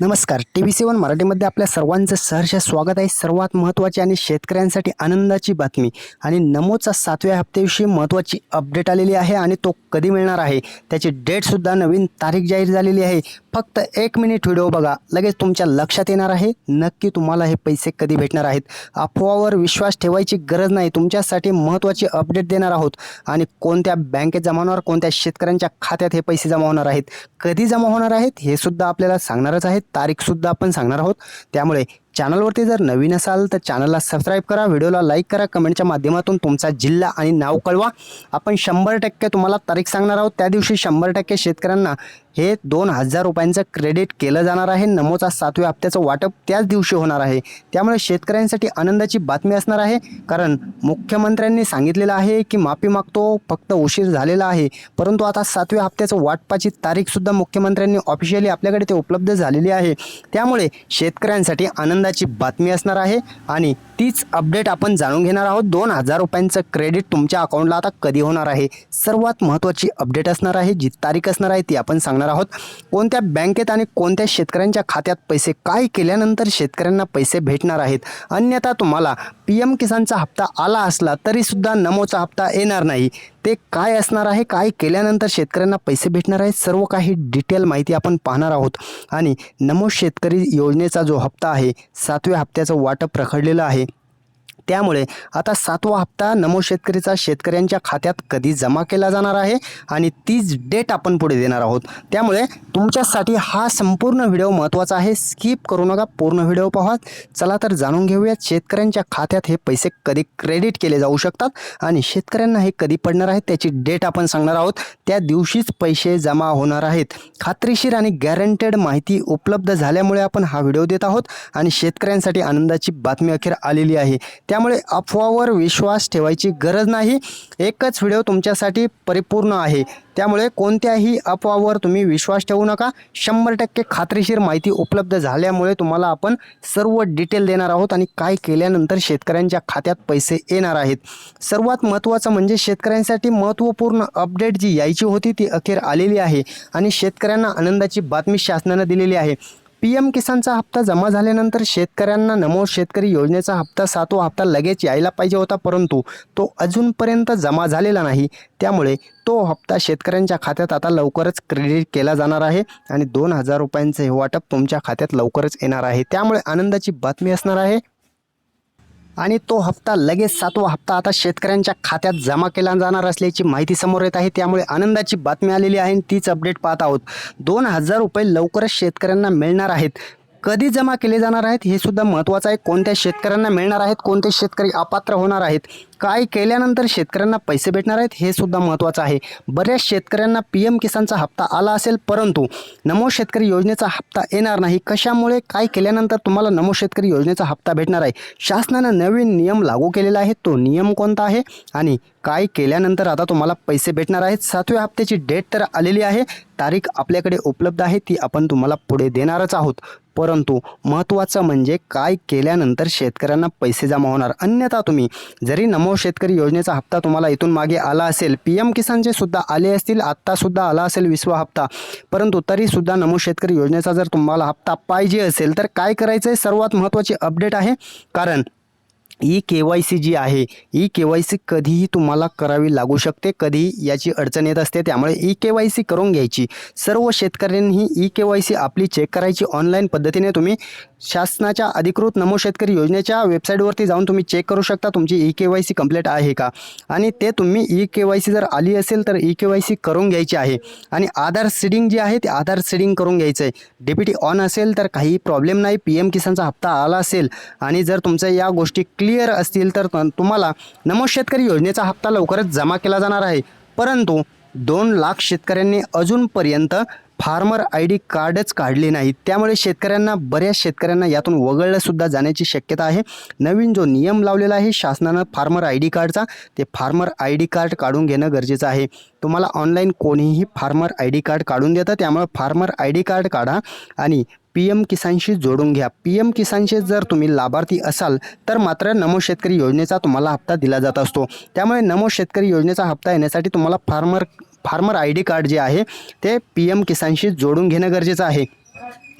नमस्कार. T V सेवन मराठीमध्ये आपल्या सर्वांचं सहर्ष स्वागत आहे. सर्वात महत्त्वाची आणि शेतकऱ्यांसाठी आनंदाची बातमी. आणि नमोचा सातव्या हप्त्याविषयी महत्त्वाची अपडेट आलेली आहे आणि तो कधी मिळणार आहे? त्याची डेटसुद्धा नवीन तारीख जाहीर झालेली आहे. फक्त एक मिनिट व्हिडिओ बघा. लगेच तुमच्या लक्षात येणार आहे. नक्की तुम्हाला हे पैसे कधी भेटणार आहेत? अफवावर विश्वास ठेवायची गरज नाही. तुमच्यासाठी महत्त्वाची अपडेट देणार आहोत. आणि कोणत्या बँकेत जमा होणार कोणत्या शेतकऱ्यांच्या खात्यात हे पैसे जमा होणार आहेत? कधी जमा होणार आहेत? हे सुद्धा आपल्याला सांगणारच आहे तारीखसुद्धा आपण सांगणार आहोत. त्यामुळे चॅनलवरती जर नवीन असाल तर चॅनलला सबस्क्राईब करा व्हिडिओला लाईक करा कमेंटच्या माध्यमातून तुमचा जिल्हा आणि नाव कळवा. आपण शंभर टक्के तुम्हाला तारीख सांगणार आहोत. त्या दिवशी शंभर टक्के शेतकऱ्यांना हे दोन हजार रुपयांचं क्रेडिट केलं जाणार आहे. नमोचा सातव्या हप्त्याचं वाटप त्याच दिवशी होणार आहे. त्यामुळे शेतकऱ्यांसाठी आनंदाची बातमी असणार आहे. कारण मुख्यमंत्र्यांनी सांगितलेलं आहे की माफी मागतो फक्त उशीर झालेला आहे. परंतु आता सातव्या हप्त्याचं वाटपाची तारीखसुद्धा मुख्यमंत्र्यांनी ऑफिशियली आपल्याकडे ते उपलब्ध झालेली आहे. त्यामुळे शेतकऱ्यांसाठी आनंदाची बातमी असणार आहे. आणि तीच अपडेट आपण जाणून घेणार आहोत. दोन हजार रुपयांचं क्रेडिट तुमच्या अकाउंटला आता कधी होणार आहे? सर्वात महत्त्वाची अपडेट असणार आहे जी तारीख असणार आहे ती आपण सांगणार आहोत. कोणत्या बँकेत आणि कोणत्या शेतकऱ्यांच्या खात्यात पैसे काय केल्यानंतर शेतकऱ्यांना पैसे भेटणार आहेत? अन्यथा तुम्हाला पी एम किसानचा हप्ता आला असला तरीसुद्धा नमोचा हप्ता येणार नाही. ते काय असणार आहे काय केल्यानंतर शेतकऱ्यांना पैसे भेटणार आहेत सर्व काही डिटेल माहिती आपण पाहणार आहोत. आणि नमो शेतकरी योजनेचा जो हप्ता आहे सातव्या हप्त्याचं वाटप रखडलेलं आहे. त्यामुळे आता सातवा हप्ता नमो शेतकरीचा शेतकऱ्यांच्या खात्यात कधी जमा केला जाणार आहे आणि तीच डेट आपण पुढे देणार आहोत. त्यामुळे तुमच्यासाठी हा संपूर्ण व्हिडिओ महत्त्वाचा आहे. स्किप करू नका पूर्ण व्हिडिओ पाहा. चला तर जाणून घेऊयात शेतकऱ्यांच्या खात्यात हे पैसे कधी क्रेडिट केले जाऊ शकतात आणि शेतकऱ्यांना हे कधी पडणार आहे त्याची डेट आपण सांगणार आहोत. त्या दिवशीच पैसे जमा होणार आहेत. खात्रीशीर आणि गॅरंटेड माहिती उपलब्ध झाल्यामुळे आपण हा व्हिडिओ देत आहोत आणि शेतकऱ्यांसाठी आनंदाची बातमी अखेर आलेली आहे. त्यामुळे अफवावर विश्वास ठेवायची गरज नाही. एकच व्हिडिओ तुमच्यासाठी परिपूर्ण आहे. त्यामुळे कोणत्याही अफवावर तुम्ही विश्वास ठेवू नका. शंभर टक्के खात्रीशीर माहिती उपलब्ध झाल्यामुळे तुम्हाला आपण सर्व डिटेल देणार आहोत आणि काय केल्यानंतर शेतकऱ्यांच्या खात्यात पैसे येणार आहेत. सर्वात महत्त्वाचं म्हणजे शेतकऱ्यांसाठी महत्त्वपूर्ण अपडेट जी यायची होती ती अखेर आलेली आहे आणि शेतकऱ्यांना आनंदाची बातमी शासनानं दिलेली आहे. पी एम किसानचा हप्ता जमा झाल्यानंतर शेतकऱ्यांना नमो शेतकरी योजनेचा हप्ता सातवा हप्ता लगेच यायला पाहिजे होता परंतु तो अजूनपर्यंत जमा झालेला नाही. त्यामुळे तो हप्ता शेतकऱ्यांच्या खात्यात आता लवकरच क्रेडिट केला जाणार आहे आणि दोन हजार रुपयांचं हे वाटप तुमच्या खात्यात लवकरच येणार आहे. त्यामुळे आनंदाची बातमी असणार आहे. आणि तो हप्ता लगेच सातवा हप्ता आता शेतकऱ्यांच्या खात्यात जमा केला जाणार असल्याची माहिती समोर येत आहे. त्यामुळे आनंदाची बातमी आलेली आहे आणि तीच अपडेट पाहत आहोत. दोन हजार रुपये लवकरच शेतकऱ्यांना मिळणार आहेत. कधी जमा केले जाणार आहेत हे सुद्धा महत्त्वाचं आहे. कोणत्या शेतकऱ्यांना मिळणार आहेत? कोणते शेतकरी अपात्र होणार आहेत? काय केल्यानंतर शेतकऱ्यांना पैसे भेटणार आहेत हे सुद्धा महत्त्वाचं आहे. बऱ्याच शेतकऱ्यांना पी एम किसानचा हप्ता आला असेल परंतु नमो शेतकरी योजनेचा हप्ता येणार नाही. कशामुळे काय केल्यानंतर तुम्हाला नमो शेतकरी योजनेचा हप्ता भेटणार आहे? शासनानं नवीन नियम लागू केलेला आहे. तो नियम कोणता आहे? आणि काय केल्यानंतर आता तुम्हाला पैसे भेटणार आहेत? सातव्या हप्त्याची डेट तर आलेली आहे. तारीख आपल्याकडे उपलब्ध आहे. ती आपण तुम्हाला पुढे देणारच आहोत. परंतु महत्त्वाचं म्हणजे काय केल्यानंतर शेतकऱ्यांना पैसे जमा होणार? अन्यथा तुम्ही जरी नमो शेतकरी योजनेचा हप्ता तुम्हाला इथून मागे आला असेल. पी एम किसानचे सुद्धा आले असतील आत्तासुद्धा आला असेल विसवा हप्ता. परंतु तरीसुद्धा नमो शेतकरी योजनेचा जर तुम्हाला हप्ता पाहिजे असेल तर काय करायचं आहे सर्वात महत्त्वाची अपडेट आहे. कारण ई के वाय सी जी आहे. ई के वाय सी कधीही तुम्हाला करावी लागू शकते. कधीही याची अडचण येत असते. त्यामुळे ई के वाय सी करून घ्यायची. सर्व शेतकऱ्यांनी ई के वाय सी आपली चेक करायची ऑनलाईन पद्धतीने. तुम्ही शासनाच्या अधिकृत नमो शेतकरी योजनेच्या वेबसाईटवरती जाऊन तुम्ही चेक करू शकता. तुमची E K Y C complete आहे का? आणि ते तुम्ही ई के वाय सी जर आली असेल तर ई के वाय सी करून घ्यायची आहे. आणि आधार सीडिंग जी आहे ते आधार सीडिंग करून घ्यायचं आहे डी पी टी ऑन असेल तर काही प्रॉब्लेम नाही. पी एम किसानचा हप्ता आला असेल आणि जर तुमच्या या गोष्टी क्लिक क्लिअर असतील तर तुम्हाला नमो शेतकरी योजनेचा हप्ता लवकरच जमा केला जाणार आहे. परंतु दोन लाख शेतकऱ्यांनी अजूनपर्यंत फार्मर आय डी कार्डच काढले नाहीत त्यामुळे शेतकऱ्यांना बऱ्याच शेतकऱ्यांना यातून वगळलंसुद्धा जाण्याची शक्यता आहे. नवीन जो नियम लावलेला आहे शासनानं फार्मर आय डी कार्डचा ते फार्मर आय डी कार्ड काढून घेणं गरजेचं आहे. तुम्हाला ऑनलाईन कोणीही फार्मर आय डी कार्ड काढून देतं त्यामुळे फार्मर आय डी कार्ड काढा आणि पी एम किसानशी जोडून घ्या. पी एम किसानचे जर तुम्ही लाभार्थी असाल तर मात्र नमो शेतकरी योजनेचा तुम्हाला हप्ता दिला जात असतो. त्यामुळे नमो शेतकरी योजनेचा हप्ता येण्यासाठी तुम्हाला farmer farmer I D card जे आहे ते पी एम किसानशी जोडून घेणं गरजेचं आहे.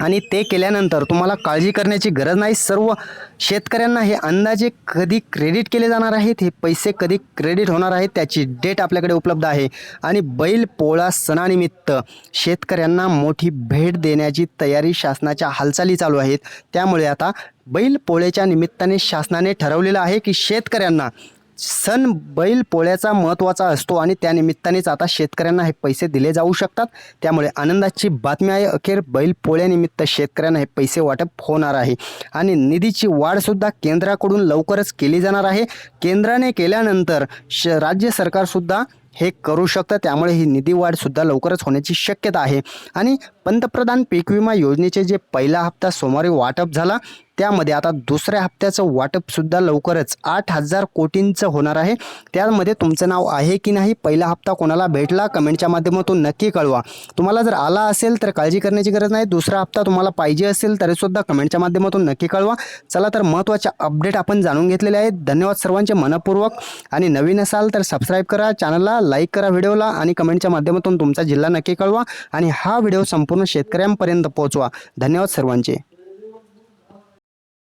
आणि ते केल्यानंतर तुम्हाला काळजी करण्याची गरज नाही. सर्व शेतकऱ्यांना हे अंदाजे कधी क्रेडिट केले जाणार आहेत? हे पैसे कधी क्रेडिट होणार आहेत? त्याची डेट आपल्याकडे उपलब्ध आहे. आणि बैल पोळा सणानिमित्त शेतकऱ्यांना मोठी भेट देण्याची तयारी शासनाच्या हालचाली चालू आहेत. त्यामुळे आता बैल पोळ्याच्या निमित्ताने शासनाने ठरवलेलं आहे की शेतकऱ्यांना सण बैल पोळ्याचा महत्त्वाचा असतो आणि त्यानिमित्तानेच आता शेतकऱ्यांना हे पैसे दिले जाऊ शकतात. त्यामुळे आनंदाची बातमी आहे. अखेर बैल पोळ्यानिमित्त शेतकऱ्यांना हे पैसे वाटप होणार आहे. आणि निधीची वाढसुद्धा केंद्राकडून लवकरच केली जाणार आहे. केंद्राने केल्यानंतर श राज्य सरकारसुद्धा हे करू शकतं. त्यामुळे ही निधी वाढसुद्धा लवकरच होण्याची शक्यता आहे. आणि पंतप्रधान पीक विमा योजनेचे जे पहिला हप्ता सोमवारी वाटप झाला त्यामध्ये आता दुसऱ्या हप्त्याचं वाटपसुद्धा लवकरच आठ हजार कोटींचं होणार आहे. त्यामध्ये तुमचं नाव आहे की नाही पहिला हप्ता कोणाला भेटला कमेंटच्या माध्यमातून नक्की कळवा. तुम्हाला जर आला असेल तर काळजी करण्याची गरज नाही. दुसरा हप्ता तुम्हाला पाहिजे असेल तरीसुद्धा कमेंटच्या माध्यमातून नक्की कळवा. चला तर महत्त्वाच्या अपडेट आपण जाणून घेतलेले आहेत. धन्यवाद सर्वांचे मनपूर्वक. आणि नवीन असाल तर सबस्क्राईब करा चॅनलला लाईक करा व्हिडिओला आणि कमेंटच्या माध्यमातून तुमचा जिल्हा नक्की कळवा. आणि हा व्हिडिओ संपूर्ण शेतकऱ्यांपर्यंत पोहोचवा. धन्यवाद सर्वांचे.